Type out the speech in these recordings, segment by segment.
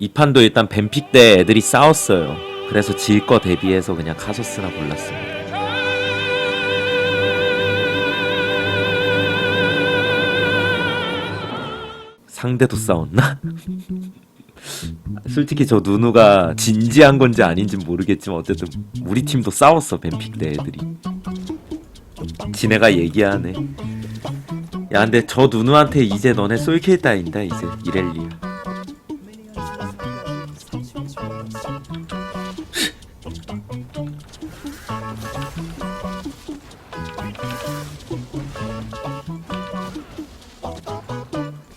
이 판도 일단 뱀픽 때 애들이 싸웠어요. 그래서 질 거 대비해서 그냥 카소스나 골랐습니다. 상대도 싸웠나? 솔직히 저 누누가 진지한 건지 아닌지 모르겠지만 어쨌든 우리 팀도 싸웠어 뱀픽 때 애들이. 지네가 얘기하네. 야 근데 저 누누한테 이제 너네 솔킬 따인다 이제 이렐리아.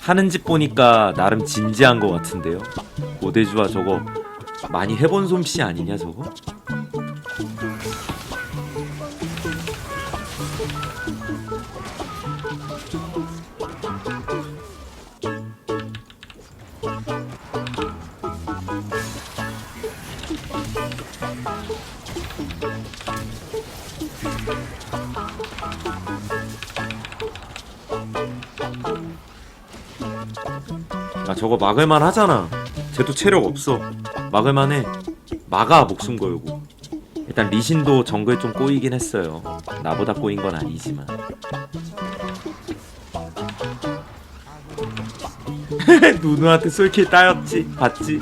하는 짓 보니까 나름 진지한 것 같은데요. 오대주와 저거 많이 해본 솜씨 아니냐 저거? 아 저거 막을만 하잖아. 쟤도 체력 없어. 막을만 해. 막아 목숨 걸고. 일단 리신도 정글 좀 꼬이긴 했어요. 나보다 꼬인 건 아니지만. 누누한테 솔킬 따였지? 봤지?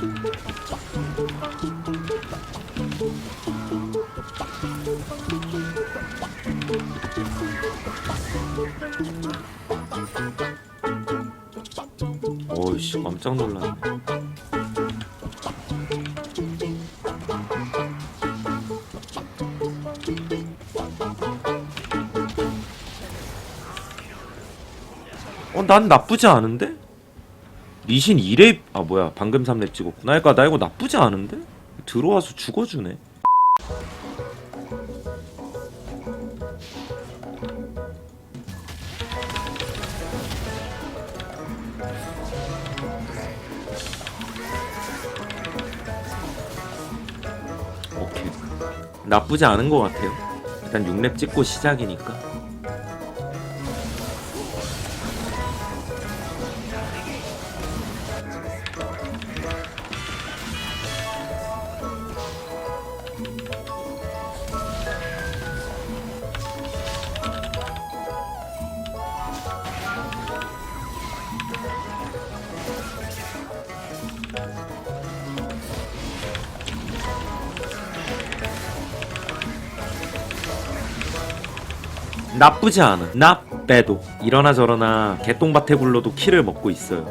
씨 깜짝 놀랐네. 어, 난 나쁘지 않은데? 리신 2렙, 아, 뭐야, 방금 3렙 찍었구나. 그니까 나 이거 나쁘지 않은데? 들어와서 죽어주네. 나쁘지 않은 것 같아요. 일단 6렙 찍고 시작이니까. 나쁘지 않아. 나 빼도 이러나 저러나 개똥밭에 굴러도 키를 먹고 있어요.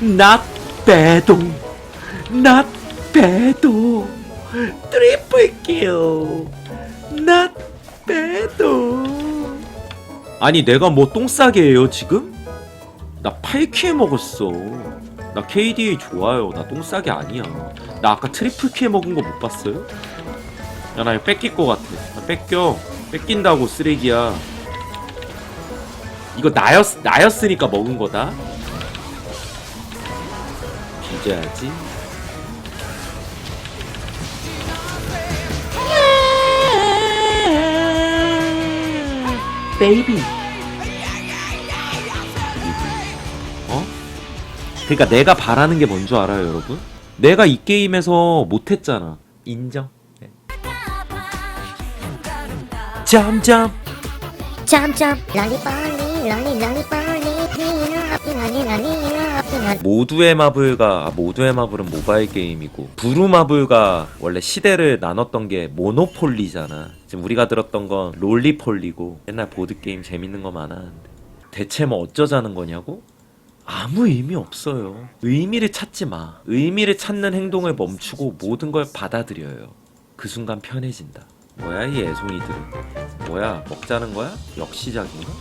나 빼도 나 빼도 트리플 킬나 빼도 아니 내가 뭐 똥 싸게 해요 지금? 나 8킬 먹었어. 나 KDA 좋아요. 나 똥 싸게 아니야. 나 아까 트리플 킬 먹은 거 못 봤어요? 야 나 이거 뺏길 거 같아. 나 뺏겨. 뺏긴다고 쓰레기야. 이거 나였, 나였으니까 먹은 거다 뒤져야지. 베이비. 어? 그러니까 내가 바라는 게 뭔 줄 알아요, 여러분? 내가 이 게임에서 못했잖아. 인정. 네. 점점 점점 랄리빨리 랄리 랄리빨리 피나니 랄리나 피나 모두의 마블과 아, 모두의 마블은 모바일 게임이고 브루 마블과 원래 시대를 나눴던 게 모노폴리잖아. 지금 우리가 들었던 건 롤리폴리고 옛날 보드 게임 재밌는 거 많았는데 대체 뭐 어쩌자는 거냐고? 아무 의미 없어요. 의미를 찾지 마. 의미를 찾는 행동을 멈추고 모든 걸 받아들여요. 그 순간 편해진다. 뭐야 이 애송이들은? 뭐야 먹자는 거야? 역시작인가?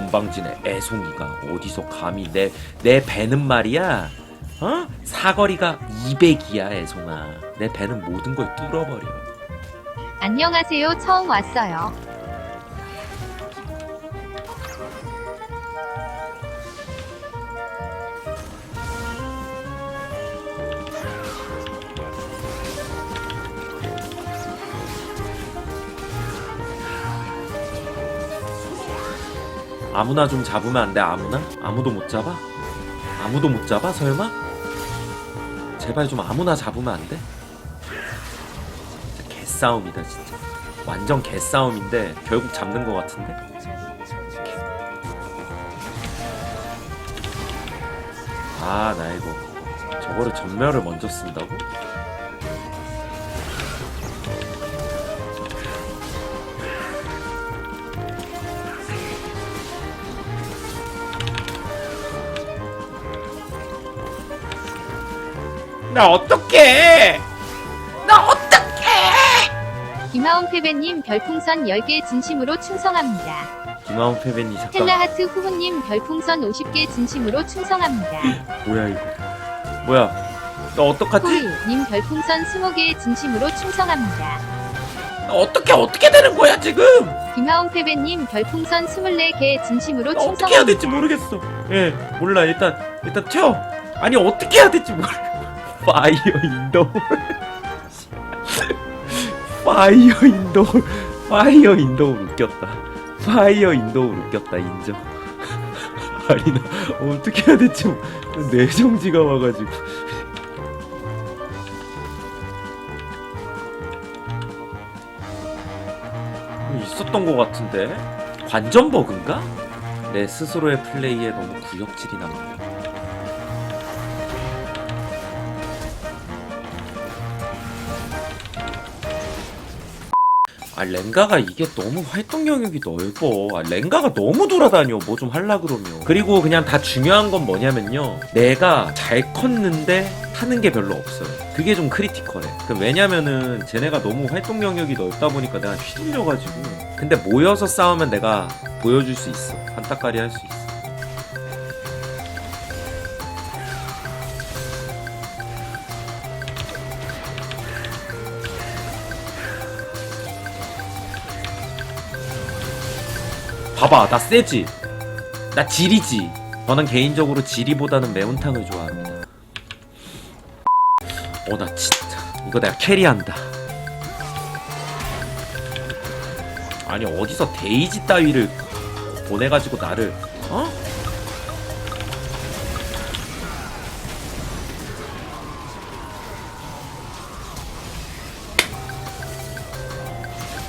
건방진의 애송이가 어디서 감히 내 내 배는 말이야? 어? 사거리가 200이야 애송아. 내 배는 모든 걸 뚫어버려. 안녕하세요. 처음 왔어요. 아무나 좀 잡으면 안 돼 아무나? 아무도 못 잡아? 아무도 못 잡아? 설마? 제발 좀 아무나 잡으면 안 돼? 진짜 개싸움이다 진짜. 완전 개싸움인데 결국 잡는 것 같은데? 아 나 이거 저거를 전멸을 먼저 쓴다고? 나 어떡해 나 어떡해 김하온 패배님 별풍선 10개 진심으로 충성합니다. 김하온 패배님 잠깐 텔라하트 후훈님 별풍선 50개 진심으로 충성합니다. 뭐야 이거 뭐야 나 어떡하지? 후이님 별풍선 20개 진심으로 충성합니다. 나 어떻게 어떻게 되는 거야 지금 김하온 패배님 별풍선 24개 진심으로 나 어떻게 해야 될지 충성합니다. 모르겠어 예 몰라 일단 일단 튀어 아니 어떻게 해야 될지 모르 파이어 인더 파이어 인더 파이어 인더 웃겼다. 파이어 인더 웃겼다 인정. 아니 나 어떻게 해야 될지 내정지가 와가지고. 있었던 것 같은데? 관전 버그인가? 내 스스로의 플레이에 너무 구역질이 납니다. 아 랭가가 이게 너무 활동 영역이 넓어. 아 랭가가 너무 돌아다녀. 뭐 좀 할라 그러면. 그리고 그냥 다 중요한 건 뭐냐면요. 내가 잘 컸는데 하는 게 별로 없어요. 그게 좀 크리티컬해. 그 왜냐면은 쟤네가 너무 활동 영역이 넓다 보니까 내가 휘둘려가지고. 근데 모여서 싸우면 내가 보여줄 수 있어. 한따까리 할 수 있어 봐봐 나 세지. 나 지리지. 저는 개인적으로 지리보다는 매운탕을 좋아합니다. 어 나 진짜. 이거 내가 캐리한다. 아니 어디서 데이지 따위를 보내가지고 나를 어?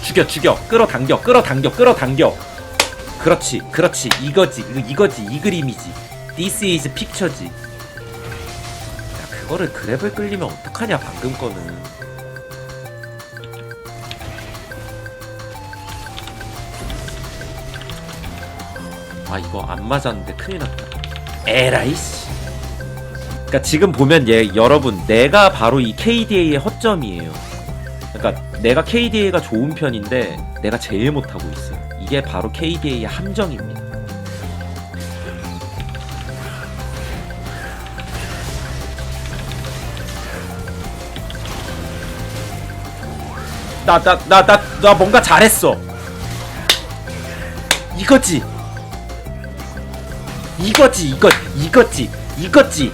죽여 죽여. 끌어당겨 끌어당겨 끌어당겨 그렇지 그렇지. 이거지 이거, 이거지. 이 그림이지. This is picture지. 야 그거를 그랩을 끌리면 어떡하냐 방금 거는. 아 이거 안 맞았는데 큰일 났다. 에라이씨. 그러니까 지금 보면 얘 여러분 내가 바로 이 KDA의 허점이에요. 그러니까 내가 KDA가 좋은 편인데 내가 제일 못하고 있어요 이게 바로 KDA의 함정입니다. 나 나 나 나 나 뭔가 잘했어. 이거지. 이거지 이거 이거지 이거지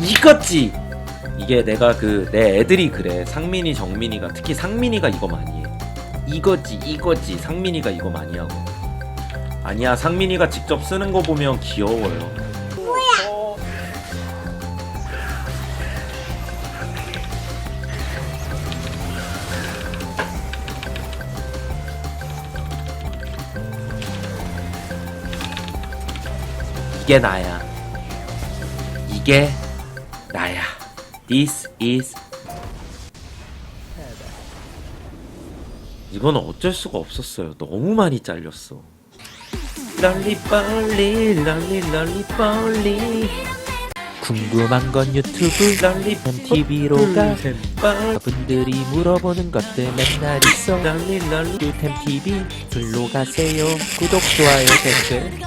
이거지. 이게 내가 그 내 애들이 그래. 상민이 정민이가 특히 상민이가 이거 많이 해 이거지 이거지. 상민이가 이거 많이 하고. 아니야 상민이가 직접 쓰는 거 보면 귀여워요. 이게 나야. 이게 나야. This is 이건 어쩔 수가 없었어요. 너무 많이 잘렸어. 랄리 빨리 랄리 랄리 빨리. 궁금한 건 유튜브 랄리 TV로 가. 여러분들이 물어보는 것들 맨날 있어. 랄리 랄리. 템 TV 글로 가세요. 구독 좋아요 댓글.